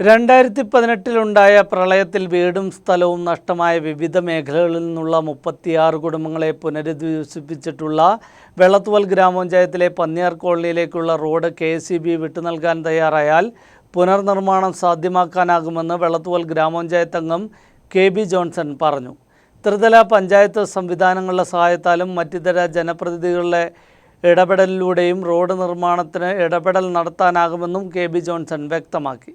രണ്ടായിരത്തി പതിനെട്ടിലുണ്ടായ പ്രളയത്തിൽ വീടും സ്ഥലവും നഷ്ടമായ വിവിധ മേഖലകളിൽ നിന്നുള്ള മുപ്പത്തിയാറ് കുടുംബങ്ങളെ പുനരധിവസിപ്പിച്ചിട്ടുള്ള വെള്ളത്തുവൽ ഗ്രാമപഞ്ചായത്തിലെ പന്നിയാർ കോളനിയിലേക്കുള്ള റോഡ് കെ സി ബി വിട്ടു നൽകാൻ തയ്യാറായാൽ പുനർനിർമ്മാണം സാധ്യമാക്കാനാകുമെന്ന് വെള്ളത്തുവൽ ഗ്രാമപഞ്ചായത്ത് അംഗം കെ ബി ജോൺസൺ പറഞ്ഞു. ത്രിതല പഞ്ചായത്ത് സംവിധാനങ്ങളുടെ സഹായത്താലും മറ്റിതര ജനപ്രതിനിധികളുടെ ഇടപെടലിലൂടെയും റോഡ് നിർമ്മാണത്തിന് ഇടപെടൽ നടത്താനാകുമെന്നും കെ ബി ജോൺസൺ വ്യക്തമാക്കി.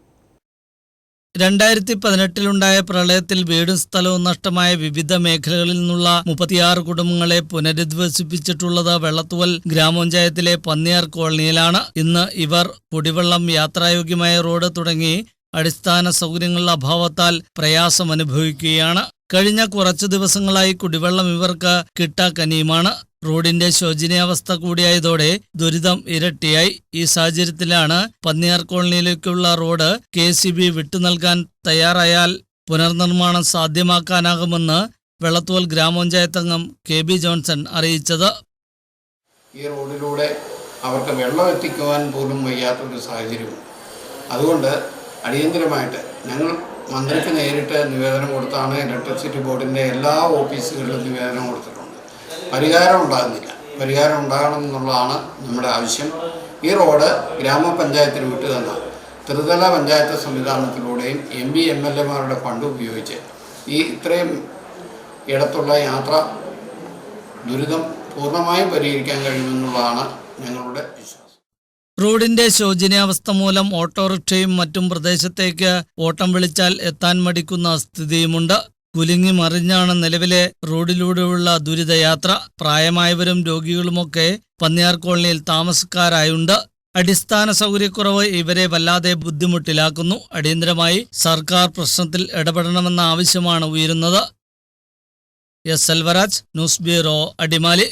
രണ്ടായിരത്തി പതിനെട്ടിലുണ്ടായ പ്രളയത്തിൽ വീടും സ്ഥലവും നഷ്ടമായ വിവിധ മേഖലകളിൽ നിന്നുള്ള മുപ്പത്തിയാറ് കുടുംബങ്ങളെ പുനരധിവസിപ്പിച്ചിട്ടുള്ളത് വെള്ളത്തുവൽ ഗ്രാമപഞ്ചായത്തിലെ പന്നിയാർ കോളനിയിലാണ്. ഇന്ന് ഇവർ കുടിവെള്ളം യാത്രായോഗ്യമായ റോഡ് തുടങ്ങി അടിസ്ഥാന സൗകര്യങ്ങളുടെ അഭാവത്താൽ പ്രയാസം അനുഭവിക്കുകയാണ് കഴിഞ്ഞ കുറച്ചു ദിവസങ്ങളായി കുടിവെള്ളം ഇവർക്ക് കിട്ടാക്കനിയുമാണ്. റോഡിന്റെ ശോചനീയാവസ്ഥ കൂടിയായതോടെ ദുരിതം ഇരട്ടിയായി. ഈ സാഹചര്യത്തിലാണ് പന്നിയാർ കോളനിയിലേക്കുള്ള റോഡ് കെ സി ബി വിട്ടു നൽകാൻ തയ്യാറായാൽ പുനർനിർമ്മാണം സാധ്യമാക്കാനാകുമെന്ന് വെള്ളത്തോൽ ഗ്രാമപഞ്ചായത്ത് അംഗം കെ ബി ജോൺസൺ അറിയിച്ചത്. ഈ റോഡിലൂടെ അവർക്ക് വെള്ളം എത്തിക്കുവാൻ പോലും വയ്യാത്തൊരു സാഹചര്യമുണ്ട് അതുകൊണ്ട് അടിയന്തരമായിട്ട് ഞങ്ങൾ മന്ത്രിക്ക് നേരിട്ട് നിവേദനം കൊടുത്താണ് ഇലക്ട്രിസിറ്റി ബോർഡിന്റെ എല്ലാ ഓഫീസുകളിലും നിവേദനം കൊടുത്തിട്ടുണ്ട് പരിഹാരം ഉണ്ടാകുന്നില്ല. പരിഹാരം ഉണ്ടാകണം എന്നുള്ളതാണ് നമ്മുടെ ആവശ്യം. ഈ റോഡ് ഗ്രാമപഞ്ചായത്തിന് വിട്ടു തന്ന ത്രിതല പഞ്ചായത്ത് സംവിധാനത്തിലൂടെയും എം പി എം എൽ എമാരുടെ ഫണ്ട് ഉപയോഗിച്ച് ഈ ഇത്രയും ഇടത്തുള്ള യാത്ര ദുരിതം പൂർണമായും പരിഹരിക്കാൻ കഴിയുമെന്നുള്ളതാണ് ഞങ്ങളുടെ വിശ്വാസം. റോഡിന്റെ ശോചനീയാവസ്ഥ മൂലം ഓട്ടോറിക്ഷയും മറ്റും പ്രദേശത്തേക്ക് ഓട്ടം വിളിച്ചാൽ എത്താൻ മടിക്കുന്ന സ്ഥിതിയുമുണ്ട്. കുലുങ്ങി മറിഞ്ഞാണ് നിലവിലെ റോഡിലൂടെയുള്ള ദുരിതയാത്ര. പ്രായമായവരും രോഗികളുമൊക്കെ പന്നിയാർ കോളനിയിൽ താമസക്കാരായുണ്ട്. അടിസ്ഥാന സൗകര്യക്കുറവ് ഇവരെ വല്ലാതെ ബുദ്ധിമുട്ടിലാക്കുന്നു. അടിയന്തരമായി സർക്കാർ പ്രശ്നത്തിൽ ഇടപെടണമെന്ന ആവശ്യമാണ് ഉയരുന്നത്. S. Selvaraj news bureau Adimali.